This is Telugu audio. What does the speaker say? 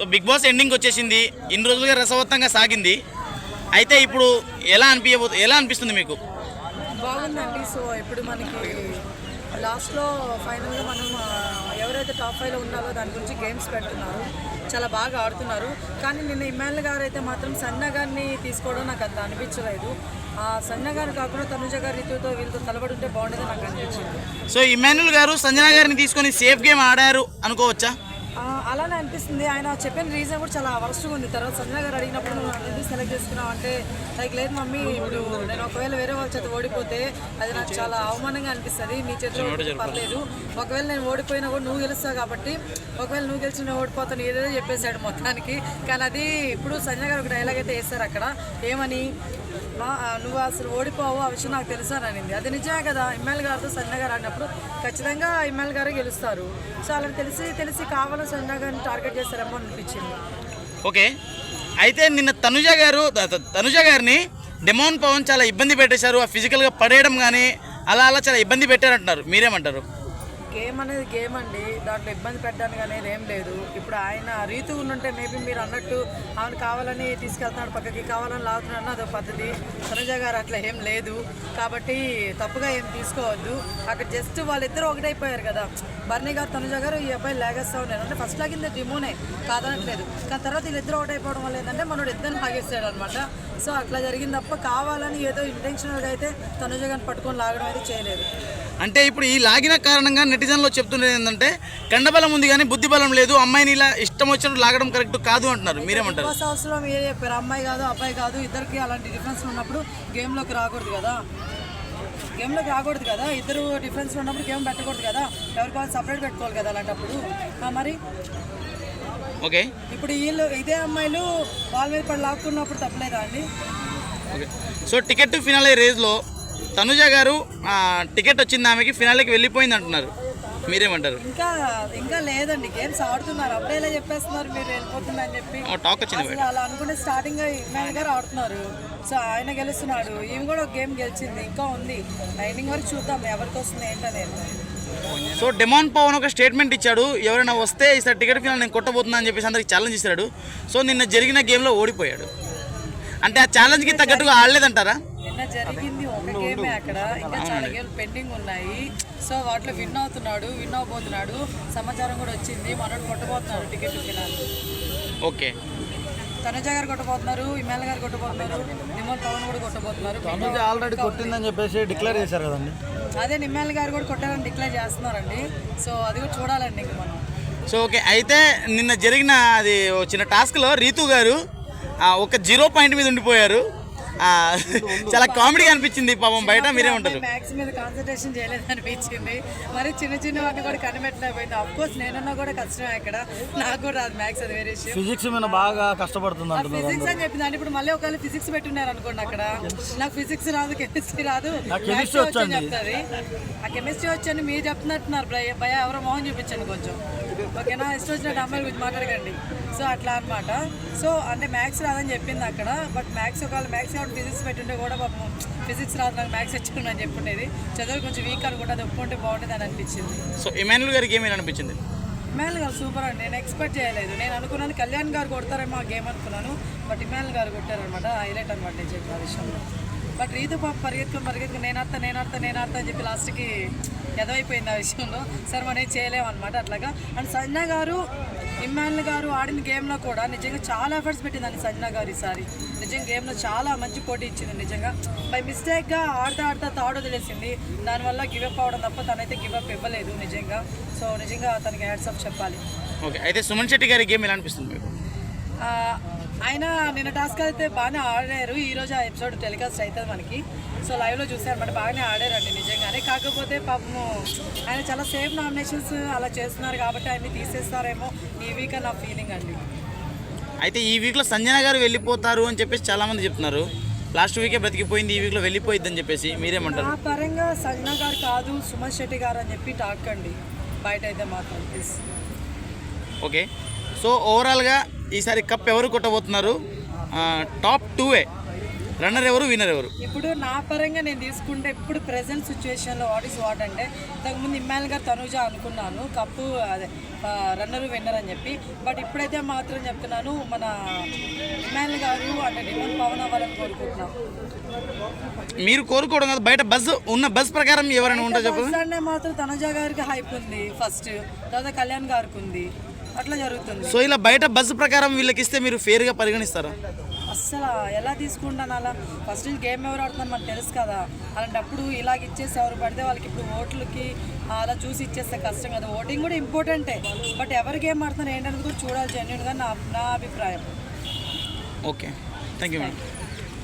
సో బిగ్ బాస్ ఎండింగ్ వచ్చేసింది. ఇన్ని రోజులుగా రసవత్తంగా సాగింది. అయితే ఇప్పుడు ఎలా అనిపించబో ఎలా అనిపిస్తుంది మీకు? బాగుందండి. సో ఇప్పుడు మనకి లాస్ట్లో ఫైనల్గా మనం ఎవరైతే టాప్ ఫైవ్లో ఉన్నారో దాని గురించి గేమ్స్ పెడుతున్నారు. చాలా బాగా ఆడుతున్నారు. కానీ నిన్న ఇమ్మాయిల్ గారు అయితే మాత్రం సన్న గారిని తీసుకోవడం నాకు అంత అనిపించలేదు. ఆ సన్న గారు కాకుండా తనుజ గారి రీతితో వీళ్ళతో తలబడి ఉంటే బాగుండేది నాకు అనిపించింది. సో ఇమాన్యుల్ గారు సంజన గారిని తీసుకొని సేఫ్ గేమ్ ఆడారు అనుకోవచ్చా? అలానే అనిపిస్తుంది. ఆయన చెప్పిన రీజన్ కూడా చాలా వరస్ట్గా ఉంది. తర్వాత సంజన గారు అడిగినప్పుడు నువ్వు సెలెక్ట్ చేసుకున్నావు అంటే లైక్ లేదు మమ్మీ ఇప్పుడు నేను ఒకవేళ వేరే వాళ్ళ చేత ఓడిపోతే అది నాకు చాలా అవమానంగా అనిపిస్తుంది. నీ చేతిలో పర్లేదు. ఒకవేళ నేను ఓడిపోయినా కూడా నువ్వు గెలుస్తావు కాబట్టి ఒకవేళ నువ్వు గెలిచిన నేను ఓడిపోతాను. ఏదో చెప్పేశాడు మొత్తానికి. కానీ అది ఇప్పుడు సంజన గారు ఒక డైలాగ్ అయితే వేస్తారు అక్కడ. ఏమని? నువ్వు అసలు ఓడిపోవు ఆ విషయం నాకు తెలుసు అని అనింది. అది నిజమే కదా ఎమ్మెల్యే గారితో సంజన గారు ఆడినప్పుడు ఖచ్చితంగా ఎమ్మెల్యే గారు గెలుస్తారు. సో అలా తెలిసి తెలిసి కావాలని సంజన గారిని టార్గెట్ చేస్తారేమో అనిపించింది. ఓకే. అయితే నిన్న తనుజ గారు తనుజ గారిని డెమోన్ పవన్ చాలా ఇబ్బంది పెట్టేశారు. ఆ ఫిజికల్గా పడేయడం కానీ అలా అలా చాలా ఇబ్బంది పెట్టారంటున్నారు. మీరేమంటారు? గేమ్ అనేది గేమ్ అండి. దాంట్లో ఇబ్బంది పెట్టడానికి అనేది ఏం లేదు. ఇప్పుడు ఆయన రీతు ఉండుంటే మేబీ మీరు అన్నట్టు ఆమె కావాలని తీసుకెళ్తున్నాడు పక్కకి కావాలని లాగుతున్నాడు అదో పద్ధతి. తనుజ గారు అట్లా ఏం లేదు. కాబట్టి తప్పుగా ఏం తీసుకోవద్దు. అక్కడ జస్ట్ వాళ్ళిద్దరూ ఒకటైపోయారు కదా. బర్నీ గారు తనుజ గారు ఈ అబ్బాయి లాగేస్తా ఉన్నారు. అంటే ఫస్ట్ లాగింది డిమోనే. కాదనట్లేదు. కానీ తర్వాత వీళ్ళిద్దరూ ఒకటైపోవడం వల్ల ఏంటంటే మనోడు ఇద్దరిని లాగేస్తాడు అనమాట సో అట్లా జరిగింది తప్ప కావాలని ఏదో ఇంటెన్షనల్గా అయితే తనుజ గారిని పట్టుకొని లాగడం అయితే చేయలేదు. అంటే ఇప్పుడు ఈ లాగిన కారణంగా నెటిజన్లో చెప్తున్నది ఏంటంటే కండబలం ఉంది కానీ బుద్ధి బలం లేదు అమ్మాయిని ఇలా ఇష్టం వచ్చినట్టు లాగడం కరెక్ట్ కాదు అంటున్నారు. మీరేమంటారు? లో మీరే చెప్పారు. అమ్మాయి కాదు అబ్బాయి కాదు ఇద్దరికి అలాంటి డిఫరెన్స్ ఉన్నప్పుడు గేమ్లోకి రాకూడదు కదా. గేమ్లోకి రాకూడదు కదా. ఇద్దరు డిఫరెన్స్ ఉన్నప్పుడు గేమ్ పెట్టకూడదు కదా. ఎవరికి వాళ్ళు సపరేట్ పెట్టుకోవాలి కదా అలాంటప్పుడు. మరి ఓకే. ఇప్పుడు వీళ్ళు ఇదే అమ్మాయిలు వాళ్ళ మీద పడి లాక్కున్నప్పుడు తప్పలేదా అండి? Okay. So ticket to finale రేజ్లో Tanuja గారు టికెట్ వచ్చింది ఆమెకి ఫినాలేకి వెళ్ళిపోయింది అంటున్నారు. మీరేమంటారు? ఇంకా ఇంకా లేదండి. గేమ్స్ ఆడుతున్నారు. అప్పుడే ఇలా చెప్పేస్తున్నారు మీరు వెళ్ళిపోతుందని చెప్పి. టాక్ వచ్చింది అలా అనుకుంటే స్టార్టింగ్ ఇమ్మాన్ గారు ఆడుతున్నారు. సో ఆయన గెలుస్తున్నాడు. ఈమె కూడా ఒక గేమ్ గెలిచింది. ఇంకా ఉంది. ఎండింగ్ వరకు చూద్దాం. ఎవరికి వస్తుంది ఏంటనేది. సో డెమాన్ పవన్ ఒక స్టేట్మెంట్ ఇచ్చాడు ఎవరైనా వస్తే ఈసారి టికెట్ ఫినాల్ నేను కొట్టబోతున్నా అని చెప్పేసి అందరికి ఛాలెంజ్ ఇస్తాడు సో నిన్న జరిగిన గేమ్లో ఓడిపోయాడు. అంటే ఆ ఛాలెంజ్కి తగ్గట్టుగా ఆడలేదంటారా? నిన్న జరిగింది ఒక గేమే అక్కడ. ఇంకా చాలా గేమ్లు పెండింగ్ ఉన్నాయి. సో వాటిలో విన్ అవుతున్నాడు విన్ అవబోతున్నాడు సమాచారం కూడా వచ్చింది. మనోడు కొట్టబోతున్నాడు టికెట్ ఓకే. తనుజ గారు కొట్టబోతున్నారు ఇమాల గారు కొట్టబోతున్నారు నిమ్మల్ పవన్ కూడా కొట్టబోతున్నారు. తనుజ ఆల్రెడీ కొట్టిందని చెప్పేసి డిక్లేర్ చేశారు కదండి. అదే నిమ్మాల గారు కూడా కొట్టారని డిక్లేర్ చేస్తున్నారండి. సో అది కూడా చూడాలండి ఇంక మనం. So okay. అయితే నిన్న జరిగిన అది చిన్న టాస్క్లో రీతు గారు ఆ, ఒక జీరో పాయింట్ మీద ఉండిపోయారు. చాలా కామెడీగా అనిపించింది పాపం బయట మీరేమంటారు మ్యాథ్స్ మీద కాన్సన్ట్రేషన్ చేయలేదు అనిపించింది మరి చిన్న చిన్న వాటిని కూడా కనిపెట్టలేకపోయింది. అఫ్ కోర్స్ నేనున్నా కూడా కష్టమే ఇక్కడ. నాకు కూడా రాదు మ్యాథ్స్ అది వేరే విషయం. ఫిజిక్స్ మీద బాగా కష్టపడుతుంది ఫిజిక్స్ అని చెప్పింది. అంటే ఇప్పుడు మళ్ళీ ఒకవేళ ఫిజిక్స్ పెట్టున్నారు అనుకోండి అక్కడ. నాకు ఫిజిక్స్ రాదు కెమిస్ట్రీ రాదు. chemistry వచ్చని. చెప్తుంది ఆ కెమిస్ట్రీ వచ్చని మీరు చెప్తున్నట్టున్నారు. భయ భయ ఎవరో మోహన్ చూపించండి కొంచెం. ఓకేనా? ఇష్టం వచ్చినట్టు అమ్మాయిల గురించి మాట్లాడకండి. సో అట్లా అన్నమాట. సో అంటే మ్యాథ్స్ రాదని చెప్పింది అక్కడ బట్ మ్యాథ్స్ ఒకవేళ మ్యాథ్స్ కాబట్టి ఫిజిక్స్ పెట్టుంటే కూడా పాపం ఫిజిక్స్ రాదు నాకు మ్యాథ్స్ వచ్చి అని చెప్పుండేది. చదువు కొంచెం వీక్ అనుకుంటే అది ఒప్పుకుంటే బాగుంటుంది అని అనిపించింది. సో ఇమాన్యుల్ గారికి ఏమీ అనిపించింది? ఇమానుల్ గారు సూపర్ అండి. నేను ఎక్స్పెక్ట్ చేయలేదు. నేను అనుకున్నాను కళ్యాణ్ గారు కొడతారేమో ఆ గేమ్ అనుకున్నాను బట్ ఇమానుల్ గారు కొట్టారనమాట హైలైట్ అనమాట నేను చెప్పిన విషయంలో. బట్ రీతు పాప పరిగెత్తుకుని పరిగెత్తుకుని నేను ఆడతా నేను ఆడతా నేను ఆడతా అని చెప్పి లాస్ట్కి ఎదవైపోయింది ఆ విషయంలో. సరే మనం ఏం చేయలేము అనమాట అట్లాగా. అండ్ సంజన గారు ఇమ్మానుల్ గారు ఆడిన గేమ్లో కూడా నిజంగా చాలా ఎఫర్ట్స్ పెట్టిందండి సంజన గారు ఈసారి. నిజంగా గేమ్లో చాలా మంచి పోటీ ఇచ్చింది నిజంగా. బై మిస్టేక్గా ఆడుతా ఆడుతా తాడు వదిలేసింది. దానివల్ల గివప్ అవడం తప్ప తనైతే గివప్ ఇవ్వలేదు నిజంగా. సో నిజంగా తనకి హ్యాట్స్ ఆఫ్ చెప్పాలి. ఓకే. అయితే సుమన్ శెట్టి గారి గేమ్ ఎలా అనిపిస్తుంది మీకు? ఆయన నిన్న టాస్క్ అయితే బాగానే ఆడారు. ఈ రోజు ఆ ఎపిసోడ్ టెలికాస్ట్ అవుతుంది మనకి. సో లైవ్లో చూసారు బట్ బాగానే ఆడారండి నిజంగానే. కాకపోతే పాపము ఆయన చాలా సేఫ్ నామినేషన్స్ అలా చేస్తున్నారు కాబట్టి ఆయన్ని తీసేస్తారేమో ఈ వీక్ నా ఫీలింగ్ అండి. అయితే ఈ వీక్లో సంజన గారు వెళ్ళిపోతారు అని చెప్పేసి చాలామంది చెప్తున్నారు. లాస్ట్ వీకే బ్రతికిపోయింది ఈ వీక్లో వెళ్ళిపోయిద్ది అని చెప్పేసి మీరేమంటారు? ఆ పరంగా సంజన గారు కాదు సుమన్ శెట్టి గారు అని చెప్పి టాక్ అండి. బయట అయితే మాత్రం ఓకే సో ఓవరాల్గా ఈసారి కప్ ఎవరు కొట్టబోతున్నారు? Top two way. రన్నర్ ఎవరు విన్నర్ ఎవరు? ఇప్పుడు నా పరంగా నేను తీసుకుంటే ఇప్పుడు ప్రెసెంట్ సిచ్యువేషన్లో వాట్ ఈస్ వాట్ అంటే ఇంతకుముందు ఇమ్మాయిల్ గారు తనుజ అనుకున్నాను కప్పు అదే రన్నర్ విన్నర్ అని చెప్పి. బట్ ఇప్పుడైతే మాత్రం చెప్తున్నాను మన ఇమ్మాయిల్ గారు అంటే డిమాండ్ పవన్ అవ్వాలని కోరుకుంటున్నాం. మీరు కోరుకోవడం కాదు బయట బస్ ఉన్న బస్ ప్రకారం ఎవరైనా ఉంటా చెప్పు. ఫస్ట్ అంటే మాత్రం తనుజ గారికి హైప్ ఉంది. ఫస్ట్ తర్వాత కళ్యాణ్ గారికి ఉంది. అట్లా జరుగుతుంది. సో ఇలా బయట బస్ ప్రకారం వీళ్ళకి ఇస్తే మీరు ఫేర్గా పరిగణిస్తారా? అస్సలు ఎలా తీసుకుంటాను అలా? ఫస్ట్ నుంచి గేమ్ ఎవరు ఆడుతున్నారు మనకు తెలుసు కదా. అలాంటప్పుడు ఇలాగ ఇచ్చేసి ఎవరు పడితే వాళ్ళకి ఇప్పుడు ఓట్లకి అలా చూసి ఇచ్చేస్తే కష్టం కదా. ఓటింగ్ కూడా ఇంపార్టెంటే. బట్ ఎవరు గేమ్ ఆడుతున్నారు ఏంటనేది కూడా చూడాలి జెన్యున్గా నా నా అభిప్రాయం. ఓకే. Thank you madam